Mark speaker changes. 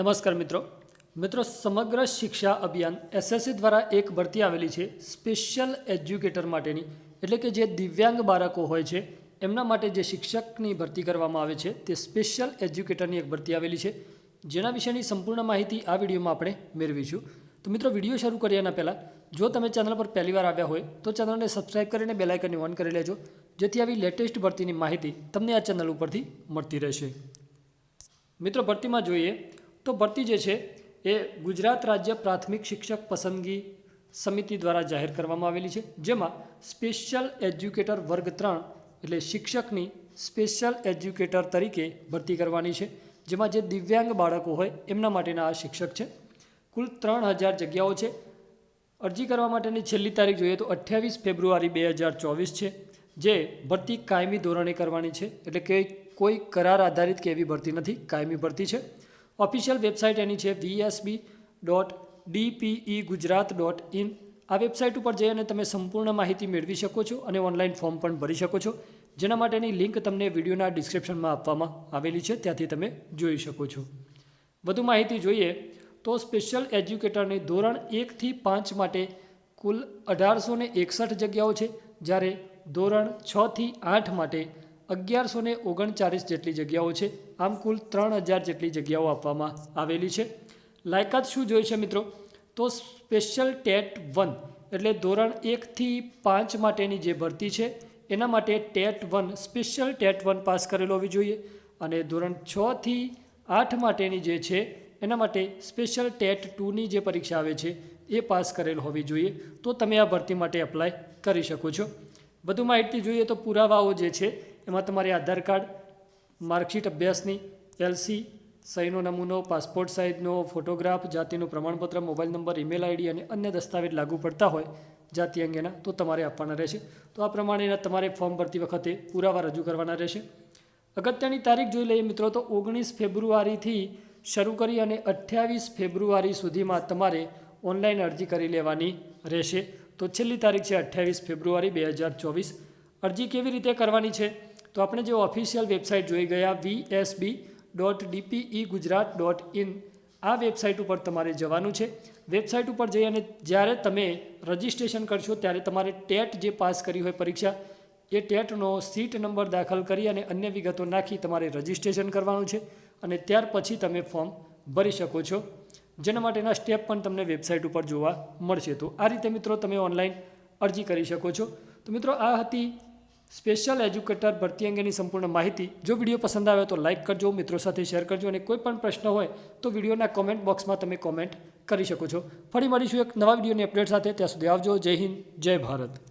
Speaker 1: નમસ્કાર મિત્રો. મિત્રો, સમગ્ર શિક્ષા અભિયાન એસએસસી દ્વારા એક ભરતી આવેલી છે સ્પેશિયલ એજ્યુકેટર માટેની. એટલે કે જે દિવ્યાંગ બાળકો હોય છે, એમના માટે જે શિક્ષકની ભરતી કરવામાં આવે છે, તે સ્પેશિયલ એજ્યુકેટરની એક ભરતી આવેલી છે. જેના વિશેની સંપૂર્ણ માહિતી આ વિડીયોમાં આપણે મેળવીશું. તો મિત્રો, વીડિયો શરૂ કર્યાના પહેલાં, જો તમે ચેનલ પર પહેલીવાર આવ્યા હોય, તો ચેનલને સબસ્ક્રાઈબ કરીને બેલાઇકનને ઓન કરી લેજો, જેથી આવી લેટેસ્ટ ભરતીની માહિતી તમને આ ચેનલ ઉપરથી મળતી રહેશે. મિત્રો, ભરતીમાં જોઈએ તો ભરતી જે છે એ ગુજરાત રાજ્ય પ્રાથમિક શિક્ષક પસંદગી સમિતિ દ્વારા જાહેર કરવામાં આવેલી છે, જેમાં સ્પેશિયલ એજ્યુકેટર વર્ગ ત્રણ એટલે શિક્ષકની સ્પેશિયલ એજ્યુકેટર તરીકે ભરતી કરવાની છે, જેમાં જે દિવ્યાંગ બાળકો હોય એમના માટેના આ શિક્ષક છે. કુલ ત્રણ હજાર જગ્યાઓ છે. અરજી કરવા માટેની છેલ્લી તારીખ જોઈએ તો અઠ્યાવીસ ફેબ્રુઆરી બે હજાર ચોવીસ છે, જે ભરતી કાયમી ધોરણે કરવાની છે, એટલે કે કોઈ કરાર આધારિત કે એવી ભરતી નથી, કાયમી ભરતી છે. ઓફિશિયલ વેબસાઇટ એની છે VSB dot DPE Gujarat dot in આ વેબસાઇટ ઉપર જઈ અને તમે સંપૂર્ણ માહિતી મેળવી શકો છો અને ઓનલાઈન ફોર્મ પણ ભરી શકો છો. જેના માટેની લિંક તમને વિડીયોના ડિસ્ક્રિપ્શનમાં આપવામાં આવેલી છે. ત્યાંથી તમે જોઈ શકો છો. વધુ માહિતી જોઈએ તો સ્પેશિયલ એજ્યુકેટરની ધોરણ એકથી પાંચ માટે કુલ અઢારસો ને એકસઠ જગ્યાઓ છે. જ્યારે ધોરણ છથી આઠ માટે અગિયારસો ને ઓગણચાલીસ જેટલી જગ્યાઓ છે. આમ કુલ ત્રણ હજાર જેટલી જગ્યાઓ આપવામાં આવેલી છે. લાયકાત શું જોઈએ છે મિત્રો? તો સ્પેશિયલ ટેટ વન એટલે ધોરણ એકથી પાંચ માટેની જે ભરતી છે, એના માટે TET one, special TET one pass કરેલો હોવી જોઈએ. અને ધોરણ છથી આઠ માટેની જે છે, એના માટે સ્પેશિયલ ટેટ ટુની જે પરીક્ષા આવે છે, એ પાસ કરેલ હોવી જોઈએ. તો તમે આ ભરતી માટે એપ્લાય કરી શકો છો. વધુ માહિતી જોઈએ તો પુરાવાઓ જે છે એમાં તમારે આધાર કાર્ડ, માર્કશીટ અભ્યાસની એલસી સહીનો નમૂનો, પાસપોર્ટ સાઇઝનો, ફોટોગ્રાફ, જાતિનું પ્રમાણપત્ર, મોબાઈલ નંબર, ઈમેલ આઈડી અને અન્ય દસ્તાવેજ લાગુ પડતા હોય જાતિ અંગેના, તો તમારે આપવાના રહેશે. તો આ પ્રમાણેના તમારે ફોર્મ ભરતી વખતે પુરાવા રજૂ કરવાના રહેશે. અગત્યની તારીખ જોઈ લઈએ મિત્રો, તો ઓગણીસ ફેબ્રુઆરીથી શરૂ કરી અને અઠ્યાવીસ ફેબ્રુઆરી સુધીમાં તમારે ઓનલાઈન અરજી કરી લેવાની રહેશે. તો છેલ્લી તારીખ છે અઠ્યાવીસ ફેબ્રુઆરી બે હજાર ચોવીસ. અરજી કેવી રીતે કરવાની છે? તો આપણે જે ઓફિશિયલ વેબસાઇટ જોઈ ગયા VSB dot DPE Gujarat dot in આ વેબસાઇટ ઉપર તમારે જવાનું છે. વેબસાઇટ ઉપર જઈ અને જ્યારે તમે રજિસ્ટ્રેશન કરશો, ત્યારે તમારે ટેટ જે પાસ કરી હોય પરીક્ષા, એ ટેટનો સીટ નંબર દાખલ કરી અને અન્ય વિગતો નાખી તમારે રજિસ્ટ્રેશન કરવાનું છે અને ત્યાર પછી તમે ફોર્મ ભરી શકો છો. જેના માટેના સ્ટેપ પણ તમને વેબસાઇટ ઉપર જોવા મળશે. તો આ રીતે મિત્રો તમે ઓનલાઈન અરજી કરી શકો છો. તો મિત્રો આ હતી સ્પેશિયલ એજ્યુકેટર ભરતી અંગેની સંપૂર્ણ માહિતી. જો વીડિયો પસંદ આવે તો લાઇક કરજો, મિત્રો સાથે શેર કરજો અને કોઈ પણ પ્રશ્ન હોય તો વિડીયોના કોમેન્ટ બોક્સમાં તમે કોમેન્ટ કરી શકો છો. ફરી મળીશું એક નવા વિડીયોની અપડેટ સાથે. ત્યાં સુધી આવજો. જય હિન્દ, જય ભારત.